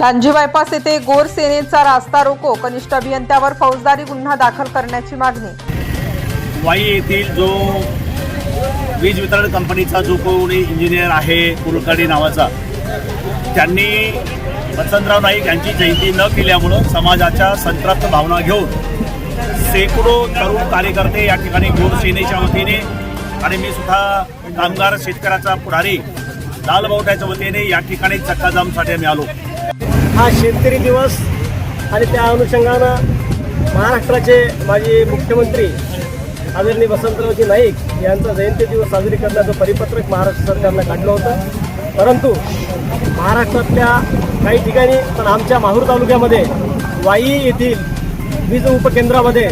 Lanji bypass येथे गोर सेनेचा रास्ता रोको कनिष्ठ अभियंत्यावर फौजदारी गुन्हा दाखल करण्याची मागणी. वाई येथील जो वीज वितरण कंपनीचा जो कोणी इंजिनियर आहे कुलकर्णी नावाचा त्यांनी वसंतराव नाईक यांची जयंती न केल्यामुळं समाजाच्या संतप्त भावना घेऊन शेकडो तरुण कार्यकर्ते या ठिकाणी गोरसेनेच्या वतीने आणि मी सुद्धा कामगार शेतकऱ्याचा पुढारी लालबावट्याच्या वतीने या ठिकाणी चक्काजामसाठी आम्ही आलो. हा शेतकरी दिवस आणि त्या अनुषंगानं महाराष्ट्राचे माजी मुख्यमंत्री आदरणीय वसंतरावजी नाईक यांचा जयंती दिवस साजरी करण्याचं परिपत्रक महाराष्ट्र सरकारनं काढलं होतं. परंतु महाराष्ट्रातल्या काही ठिकाणी पण आमच्या माहूर तालुक्यामध्ये वाई येथील वीज उपकेंद्रामध्ये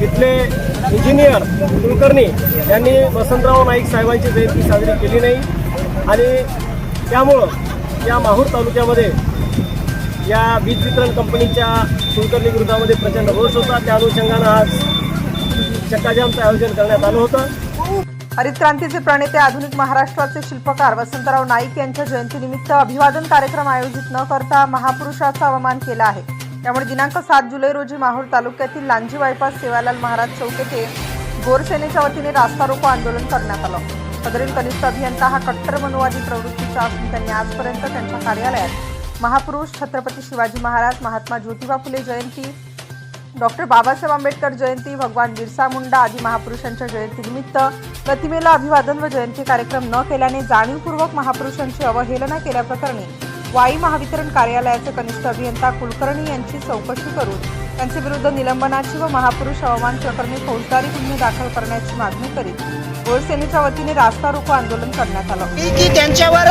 तिथले इंजिनियर कुलकर्णी यांनी वसंतराव नाईक साहेबांची जयंती साजरी केली नाही. आणि त्यामुळं या माहूर तालुक्यामध्ये या वीज वितरण कंपनीच्या कुलकर्णी विरोधामध्ये प्रचंड रोष होता. त्या अनुषंगानं आज चक्काजामचं आयोजन करण्यात आलं होतं. हरित क्रांतीचे प्रणेते आधुनिक महाराष्ट्राचे शिल्पकार वसंतराव नाईक यांच्या जयंतीनिमित्त अभिवादन कार्यक्रम आयोजित न करता महापुरुषाचा अवमान केला आहे. त्यामुळे दिनांक सात जुलै रोजी माहूर तालुक्यातील लांजी बायपास सेवालाल महाराज चौक येथे गोरसेनेच्या वतीने रास्ता रोको आंदोलन करण्यात आलं. सदरील कनिष्ठ अभियंता हा कट्टर मनुवादी प्रवृत्तीचा असून त्यांनी आजपर्यंत त्यांच्या कार्यालयात महापुरुष छत्रपती शिवाजी महाराज महात्मा ज्योतिबा फुले जयंती डॉक्टर बाबासाहेब आंबेडकर जयंती भगवान बिरसा मुंडा आदी महापुरुषांच्या जयंतीनिमित्त प्रतिमेला अभिवादन व जयंती कार्यक्रम न केल्याने जाणीवपूर्वक महापुरुषांची अवहेलना केल्याप्रकरणी वाई महावितरण कार्यालयाचे कनिष्ठ अभियंता कुलकर्णी यांची चौकशी करून त्यांचे विरुद्ध निलंबनाची व महापुरुष अवमान प्रकरणी फौजदारी गुन्हे दाखल करण्याची मागणी करीत गोरसेनेच्या वतीने रास्ता रोको आंदोलन करण्यात आलं. की त्यांच्यावर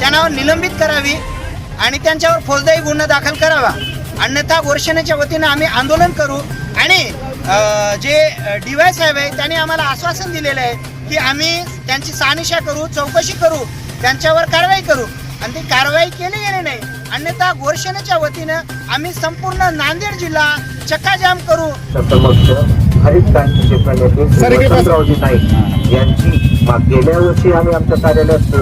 त्यांना निलंबित करावी. आणि त्यांच्यावर फौजदारी गुन्हा दाखल करावा. अन्यथा गोरशेनेच्या वतीनं आम्ही आंदोलन करू आणि जे डी वाय साहेब आहे त्यांनी आम्हाला आश्वासन दिलेलं आहे की आम्ही त्यांची शहानिशा करू चौकशी करू त्यांच्यावर कारवाई करू. आणि ती कारवाई केली गेली नाही अन्यथा गोरशेनेच्या वतीनं आम्ही संपूर्ण नांदेड जिल्हा चक्काजाम करू. वसंतरावजी नाईक यांची गेल्या वर्षी आम्ही आमच्या कार्यालयात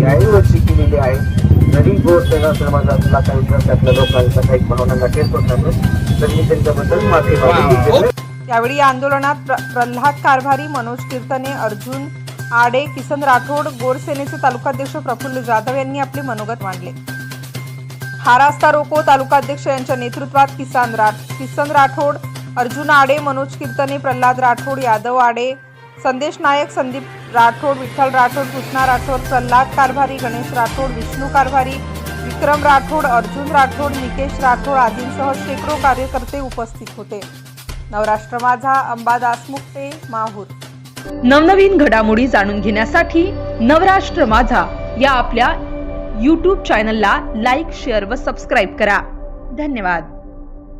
याही वर्षी केलेली आहे. जरी गोर सेना समाजातला काही त्यातल्या लोकांचा काही भावनांना टेस्ट होत नाही तर मी त्यांच्याबद्दल माफी मागितली यावेळी या आंदोलनात प्र- प्रल्हाद कारभारी मनोज कीर्तने अर्जुन आडे किसन राठोड गोरसेनेचे तालुकाध्यक्ष प्रफुल्ल जाधव यांनी आपले मनोगत मांडले. हा रास्ता रोको तालुकाध्यक्ष यांच्या नेतृत्वात किसान रा किसन राठोड अर्जुन आडे मनोज कीर्तने प्रल्हाद राठोड यादव आडे संदेश नायक संदीप राठोड विठ्ठल राठोड कृष्णा राठोड प्रल्हाद कारभारी गणेश राठोड विष्णू कारभारी विक्रम राठोड अर्जुन राठोड निकेश राठोड आदींसह शेकडो कार्यकर्ते उपस्थित होते. नवराष्ट्र माझा अंबादास मुक्ते माहूर. नवनवीन घडामोडी जाणून घेण्यासाठी नवराष्ट्र माझा या आपल्या यूट्यूब चॅनलला लाईक शेअर व सबस्क्राईब करा. धन्यवाद.